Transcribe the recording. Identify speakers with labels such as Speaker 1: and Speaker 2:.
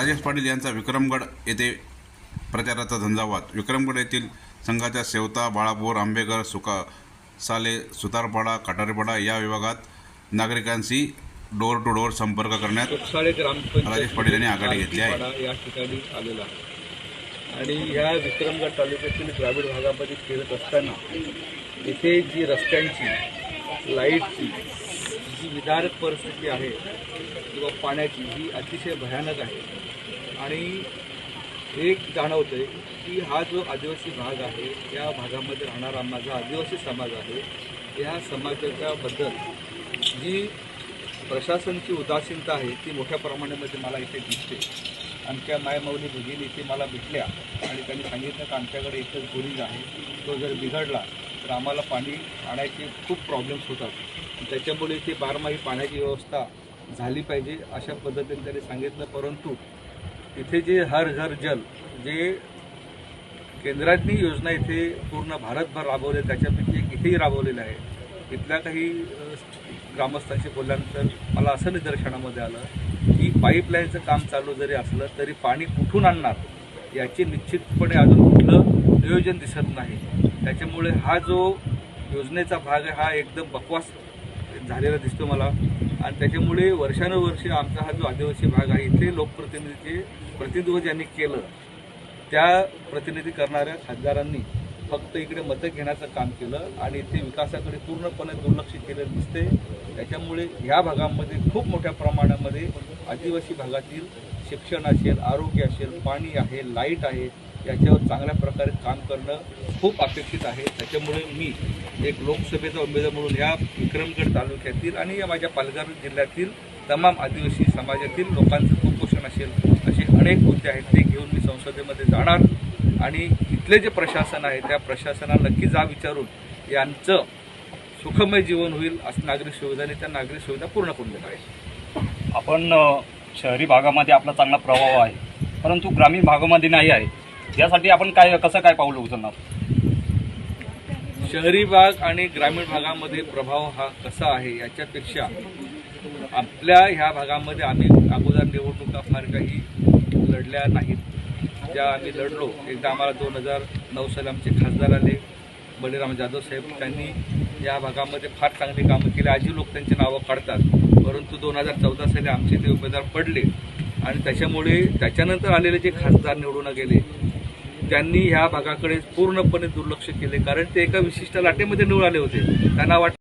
Speaker 1: राजेश पाटील यांचा विक्रमगड येथे प्रचाराचा झंझावात विक्रमगड येथील संघाच्या सेवता बाळापूर आंबेकर सुका साले सुतारपाडा कटारेपाडा या विभागात नागरिकांशी डोर टू डोर संपर्क करण्यात राजेश पाटील यांनी आघाडी घेतली आहे.
Speaker 2: या ठिकाणी आलेला आणि ह्या विक्रमगड तालुक्यातील ग्रामीण भागामध्ये फिरत असताना इथे जी रस्त्यांची लाईटची जी विदारक परिस्थिती आहे किंवा पाण्याची ही अतिशय भयानक आहे. आणि एक जाणवते की हा जो आदिवासी भाग आहे या भागामध्ये राहणारा माझा आदिवासी समाज आहे या समाजाच्याबद्दल जी प्रशासनची उदासीनता आहे ती मोठ्या प्रमाणामध्ये मला इथे दिसते. आमच्या मायमाऊली भगिनी इथे मला भेटल्या आणि त्यांनी सांगितलं की आमच्याकडे एकच बोरिंग आहे. तो जर बिघडला तर आम्हाला पाणी आणायचे खूप प्रॉब्लेम्स होतात. त्याच्यामुळे इथे बारमाही पाण्याची व्यवस्था झाली पाहिजे अशा पद्धतीने त्यांनी सांगितलं परंतु इथे जे हर घर जल जे केंद्रातली योजना इथे पूर्ण भारतभर राबवले त्याच्यापैकी एक इथेही राबवलेलं आहे. इथल्या काही ग्रामस्थांशी बोलल्यानंतर मला असं निदर्शनामध्ये आलं की पाईपलाईनचं काम चालू जरी असलं तरी पाणी कुठून आणणार? याची निश्चितपणे अजून कुठलं नियोजन दिसत नाही. त्याच्यामुळे हा जो योजनेचा भाग आहे हा एकदम बकवास झालेला दिसतो मला. आणि त्याच्यामुळे वर्षानुवर्षे आमचा हा जो आदिवासी भाग आहे इथे लोकप्रतिनिधीचे प्रतिनिधित्व ज्यांनी केलं. त्या प्रतिनिधी करणाऱ्या खासदारांनी फक्त इकडे मतं घेण्याचं काम केलं आणि इथे विकासाकडे पूर्णपणे दुर्लक्ष केलं दिसते त्याच्यामुळे ह्या भागामध्ये खूप मोठ्या प्रमाणामध्ये आदिवासी भागातील शिक्षण असेल आरोग्य असेल पाणी आहे लाइट आहे याच्यावर चांगल्या प्रकारे काम करणं खूप अपेक्षित आहे. त्याच्यामुळे मी एक लोकसभेचा उमेदवार म्हणून या विक्रमगड तालुक्यातील आणि या माझ्या पालघर जिल्ह्यातील तमाम आदिवासी समाजातील लोकांचं कुपोषण असेल असे अनेक मुद्दे आहेत ते घेऊन मी संसदेमध्ये जाणार. आणि इथले जे प्रशासन आहे त्या प्रशासनाला नक्की जा विचारून यांचं सुखमय जीवन होईल असं नागरिक सुविधाने त्या नागरिक सुविधा पूर्ण करून देणार आहे.
Speaker 3: आपण शहरी भागामध्ये आपला चांगला प्रभाव आहे परंतु ग्रामीण भागामध्ये नाही आहे. यासाठी आपण काय कसं काय पाऊल उचलणार?
Speaker 2: शहरी भाग आणि ग्रामीण भागामध्ये प्रभाव हा कसा आहे याच्यापेक्षा आपल्या ह्या भागामध्ये आम्ही अगोदर निवडणुका फार काही लढल्या नाहीत. ज्या आम्ही लढलो एकदा आम्हाला दोन हजार नऊ साली आमचे खासदार आले बळीराम जाधव साहेब त्यांनी या भागामध्ये फार चांगली कामं केली. आजही लोक त्यांची नावं काढतात. परंतु दोन हजार चौदा साली आमचे ते उमेदवार पडले आणि त्याच्यामुळे त्याच्यानंतर आलेले जे खासदार निवडून गेले त्यांनी ह्या भागाकडे पूर्णपणे दुर्लक्ष केले कारण ते एका विशिष्ट लाटेमध्ये निवडून आले होते. त्यांना वाट